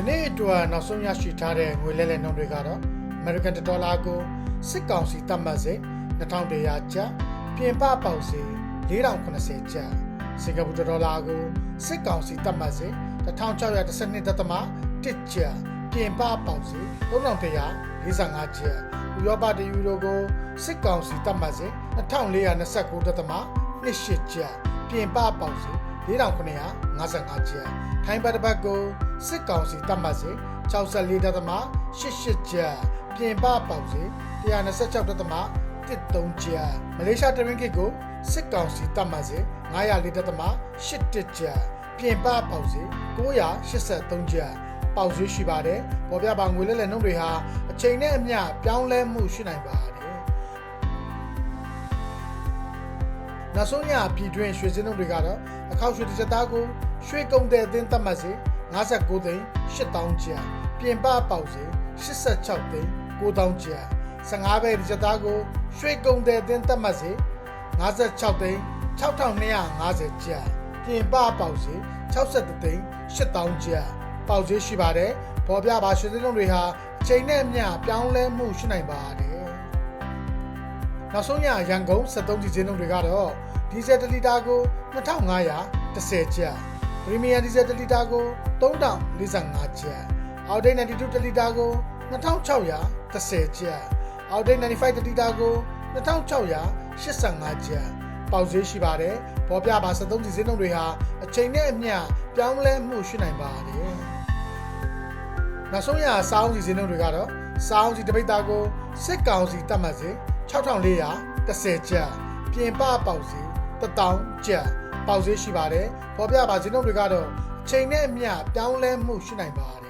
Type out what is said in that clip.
ဒီနေ့အတွက်နောက်ဆုံးရရှိထားတဲ့ငွေလဲလှယ်နှုန်းတွေကတော့ American ဒေါ်လာကိုစစ်ကောင်စီတတ်မှတ်စေ2100ကျပ်ပြင်ပပေါက်စေ4080ကျပ်စင်ကာပူဒေါ်လာကိုစစ်ကောင်စီတတ်မှတ်စေ1612ဒသမ1ကျပ်ပြင်ပပေါက်စေ3145ကျပ်ဥရောပတယူရိုကိုစစ်ကောင်စီတတ်မှတ်စေ2429ဒသမ28ကျပ်ပြင်ပပေါက်စေ4955ကျပ်ထိုင်းဘတ်တစ်ပတ်ကို စစ်ကောင်စီတတ်မှတ်စေ64ဒသမ88ကျပ်ပြင်ပပေါက်စေ126ဒသမ13ကျပ်မလေးရှားတရင်းကစ်ကိုစစ်ကောင်စီတတ်မှတ်စေ904ဒသမ81ကျပ်ပြင်ပပေါက်စေ983ကျပ်ပေါက်ဈေးရှိပါတယ်ပေါ်ပြပါငွေလဲလှယ်နှုန်းတွေဟာအချိန်နဲ့အမျှပြောင်းလဲမှုရှိနိုင်ပါတယ်နောက်ဆုံးရပြည်တွင်းရွှေစင်းနှုန်းတွေကတော့အခောက်ရွှေတစ်စက်သားကိုရွှေကုန်တဲ့အသင်းသတ်မှတ်စေ 59သိန်း8000ကျပ်ပြင်ပပေါက်စေ86သိန်း9000ကျပ်15ပဲတစ်စက်သားကိုရွှေကုန်တဲ့အသင်းသတ်မှတ်စေ56သိန်း6250ကျပ်ပြင်ပပေါက်စေ63သိန်း8000ကျပ်ပေါက်ဈေးရှိပါတယ်ပေါ်ပြပါရွှေစင်းနှုန်းတွေဟာအချိန်နဲ့အမျှပြောင်းလဲမှုရှိနိုင်ပါတယ်နောက်ဆုံးရရန်ကုန်73ဒီဇင်းနှုန်းတွေကတော့ဒီဇယ်1လီတာကို2510ကျပ် ပရီမီယံဒီဇယ်1လီတာကို3045ကျပ်အောက်ဒိတ်92တလီတာကို2610ကျပ်အောက်ဒိတ်95တလီတာကို2685ကျပ်ပေါက်ဈေးရှိပါတယ်ပေါ်ပြပါ73ဒီဇင်းနှုန်းတွေဟာအချိန်နဲ့အမျှပြောင်းလဲမှုရှိနိုင်ပါတယ်နောက်ဆုံးရစောင်းစီဇင်းနှုန်းတွေကတော့စောင်းစီတပိတ်သားကိုစစ်ကောင်စီတတ်မှတ်စေ6410ကျပ်ပြင်ပပေါက်စီ1000ကျပ် ပေါက်ဈေးရှိပါတယ်ပေါ်ပြပါဇင်းနှုန်းတွေကတော့အချိန်နဲ့အမျှပြောင်းလဲမှုရှိနိုင်ပါတယ်